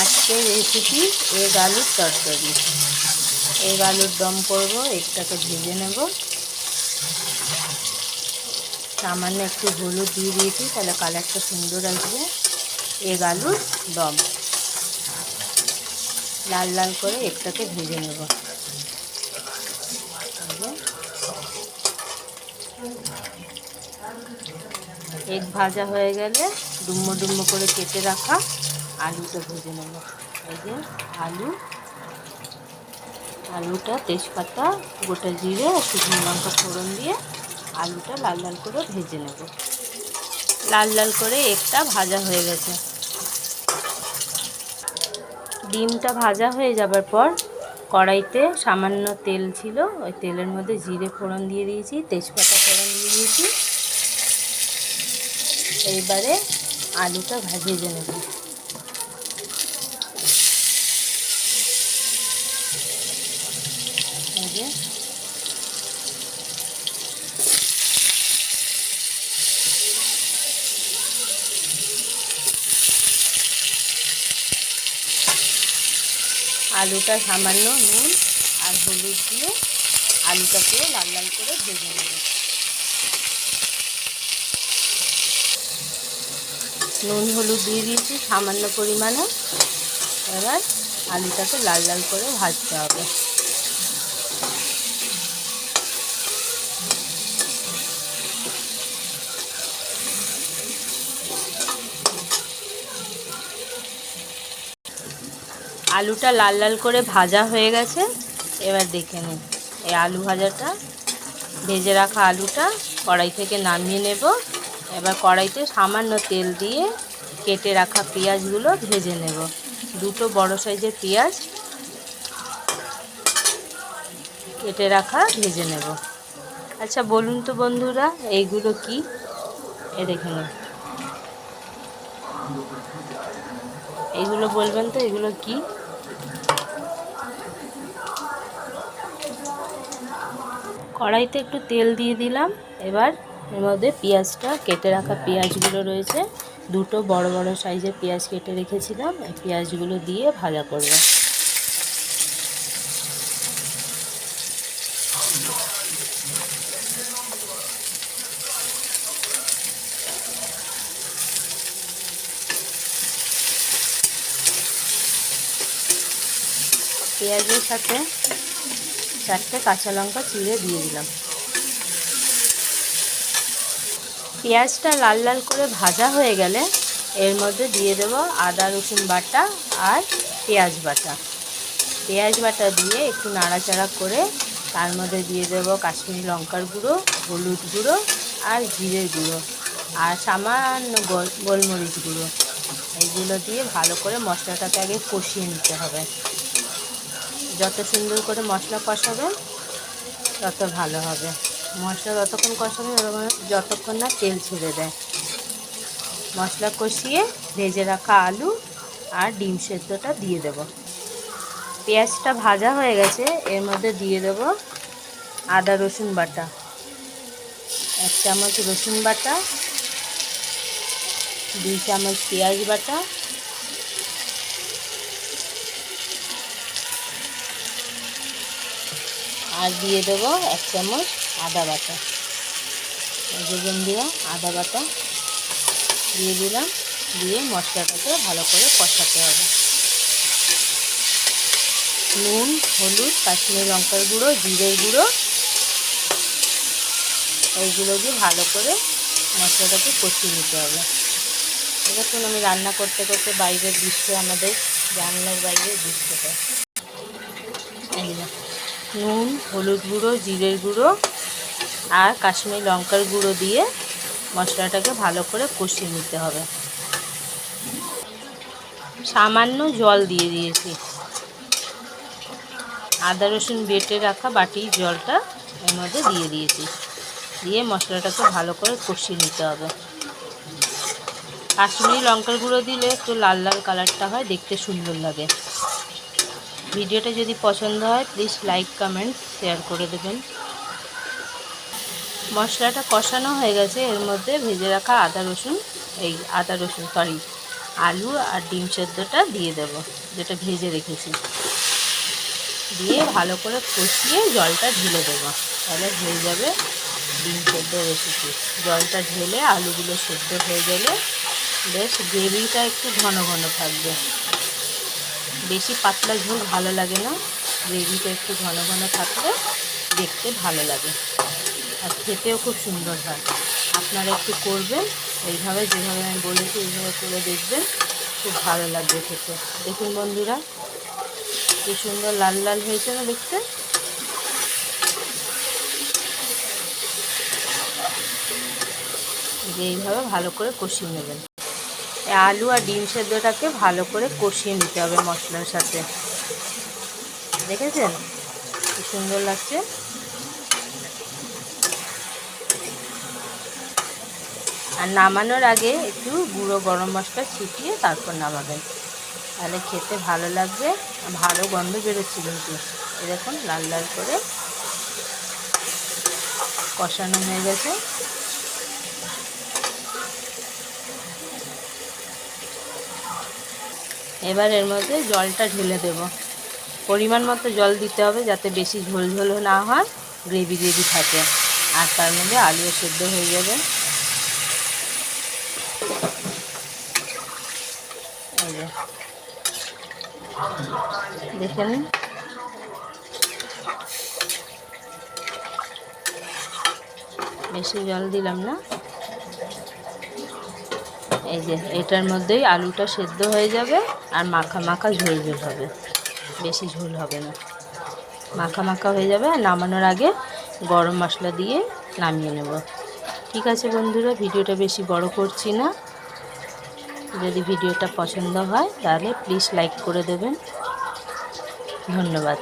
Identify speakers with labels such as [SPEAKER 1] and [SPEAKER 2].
[SPEAKER 1] আজকের recipe egg আলুর তরকারি। এগ আলুর দম করব এগটাকে ভেজে নেব। সামান্য একটু হলুদ দিয়ে দিয়েছি, তাহলে কালারটা সুন্দর আসবে। এগ আলুর দম। লাল লাল করে এগটাকে ভেজে নেব। এগ ভাজা হয়ে গেলে ডুম্মো ডুম্মো করে কেটে রাখা আলুটা ভেজে নেব। এই যে আলু, আলুটা তেজপাতা, গোটা জিরে আর শুকনো লঙ্কা ফোড়ন দিয়ে আলুটা লাল লাল করে ভেজে নেব। লাল লাল করে একটা ভাজা হয়ে গেছে। ডিমটা ভাজা হয়ে যাবার পর কড়াইতে সামান্য তেল ছিল, ওই তেলের মধ্যে জিরে ফোড়ন দিয়ে দিয়েছি, তেজপাতা ফোড়ন দিয়ে দিয়েছি। এইবারে আলুটা ভেজে নেব। যে আলুটা সামান্য নুন আর হলুদ দিয়ে আলুটাকে লাল লাল করে ভেজে নেব। নুন হলুদ দিয়ে দিয়েছি সামান্য পরিমাণে। এবার আলুটাকে লাল লাল করে ভাজতে হবে। আলুটা লাল লাল করে ভাজা হয়ে গেছে। এবার দেখে নিন এই আলু ভাজাটা। ভেজে রাখা আলুটা কড়াই থেকে নামিয়ে নেব। এবার কড়াইতে সামান্য তেল দিয়ে কেটে রাখা পেঁয়াজগুলো ভেজে নেব। দুটো বড় সাইজের পেঁয়াজ কেটে রাখা ভেজে নেব। আচ্ছা বলুন তো বন্ধুরা, এইগুলো কি? এ দেখে নিন। এইগুলো বলবেন তো, এগুলো কি? কড়াইতে একটু তেল দিয়ে দিলাম। এবার এর মধ্যে পেঁয়াজটা, কেটে রাখা পেঁয়াজগুলো রয়েছে। দুটো বড় বড় সাইজের পেঁয়াজ কেটে রেখেছিলাম। এই পেঁয়াজগুলো দিয়ে ভাজা করব। পেঁয়াজের সাথে চারটে কাঁচা লঙ্কা চিড়ে দিয়ে দিলাম। পেঁয়াজটা লাল লাল করে ভাজা হয়ে গেলে এর মধ্যে দিয়ে দেব আদা, রসুন বাটা আর পেঁয়াজ বাটা। পেঁয়াজ বাটা দিয়ে একটু নাড়াচাড়া করে তার মধ্যে দিয়ে দেব কাশ্মীরি লঙ্কার গুঁড়ো, হলুদ গুঁড়ো আর জিরের গুঁড়ো আর সামান্য গোল, গোলমরিচ গুঁড়ো। এইগুলো দিয়ে ভালো করে মশলাটাকে আগে কষিয়ে নিতে হবে। যত সুন্দর করে মশলা কষাবেন তত ভালো হবে। মশলা যতক্ষণ কষাবেন ওরকম যতক্ষণ না তেল ছেড়ে দেয়। মশলা কষিয়ে ভেজে রাখা আলু আর ডিম সেদ্ধটা দিয়ে দেব। পেঁয়াজটা ভাজা হয়ে গেছে, এর মধ্যে দিয়ে দেব আদা রসুন বাটা। এক চামচ রসুন বাটা, দুই চামচ পেঁয়াজ বাটা আর দিয়ে দেবো এক চামচ আদা বাটা। যে বন্ধুরা, আদা বাটা দিয়ে দিলাম, দিয়ে মশলাটাকে ভালো করে কষাতে হবে। নুন, হলুদ, কাশ্মীরি লঙ্কার গুঁড়ো, জিরের গুঁড়ো এইগুলো দিয়ে ভালো করে মশলাটাকে কষিয়ে নিতে হবে। দেখুন, আমি রান্না করতে করতে বাইরের দৃশ্য, আমাদের জানলার বাইরের দৃশ্যটা। নুন, হলুদ গুঁড়ো, জিরের গুঁড়ো আর কাশ্মীরি লঙ্কার গুঁড়ো দিয়ে মশলাটাকে ভালো করে কষিয়ে নিতে হবে। সামান্য জল দিয়ে দিয়েছি। আদা, রসুন বেটে রাখা বাটির জলটা এর মধ্যে দিয়ে দিয়েছি। দিয়ে মশলাটাকে ভালো করে কষিয়ে নিতে হবে। কাশ্মীরি লঙ্কার গুঁড়ো দিলে একটু লাল লাল কালারটা হয়, দেখতে সুন্দর লাগে। ভিডিওটা যদি পছন্দ হয় প্লিজ লাইক কমেন্ট শেয়ার করে দেবেন। মশলাটা কষানো হয়ে গেছে। এর মধ্যে ভেজে রাখা আদা রসুন, এই আদা রসুন সরি আলু আর ডিম সেদ্ধটা দিয়ে দেব, যেটা ভেজে রেখেছি। দিয়ে ভালো করে কষিয়ে জলটা ঢেলে দেবো। তাহলে হয়ে যাবে ডিম সেদ্ধ রেসিপি জলটা ঢেলে আলুগুলো সেদ্ধ হয়ে গেলে, বেশ গ্রেভিটা একটু ঘন ঘন থাকবে। বেশি পাতলা ঝোল ভালো লাগে না। গ্রেভিটা একটু ঘন ঘন থাকলে দেখতে ভালো লাগে। আর খেতেও খুব সুন্দর হয়। আপনারা একটু করবেন। এইভাবে যেভাবে আমি বলেছি, এইভাবে করে দেখবেন। খুব ভালো লাগবে খেতে। দেখুন বন্ধুরা, কি সুন্দর লাল লাল হয়েছে না দেখতে? যে এইভাবে ভালো করে কষিয়ে নেবেন। আলু আর ডিম সেদ্ধটাকে ভালো করে কষিয়ে নিতে হবে মশলার সাথে। দেখেছেন? কি সুন্দর লাগছে। আর নামানোর আগে একটু গুঁড়ো গরম মশলা ছিটিয়ে তারপর নামাবেন। তাহলে খেতে ভালো লাগবে, ভালো গন্ধ বেরোচ্ছে কিন্তু। এরকম লাল লাল করে কষানো হয়ে গেছে। এবার এর মধ্যে জলটা ঢেলে দেব। পরিমাণ মতো জল দিতে হবে যাতে বেশি ঝোল ঝোল না হয়, গ্রেভি গ্রেভি থাকে। আর তার মধ্যে আলুও সেদ্ধ হয়ে যাবে। দেখে নিন। বেশি জল দিলাম না। এই যে, এটার মধ্যেই আলুটা সেদ্ধ হয়ে যাবে আর মাখা মাখা ঝোল ঝোল হবে। বেশি ঝোল হবে না। মাখা মাখা হয়ে যাবে আর নামানোর আগে গরম মশলা দিয়ে নামিয়ে নেব। ঠিক আছে বন্ধুরা, ভিডিওটা বেশি বড় করছি না। যদি ভিডিওটা পছন্দ হয় তাহলে প্লিজ লাইক করে দেবেন। ধন্যবাদ।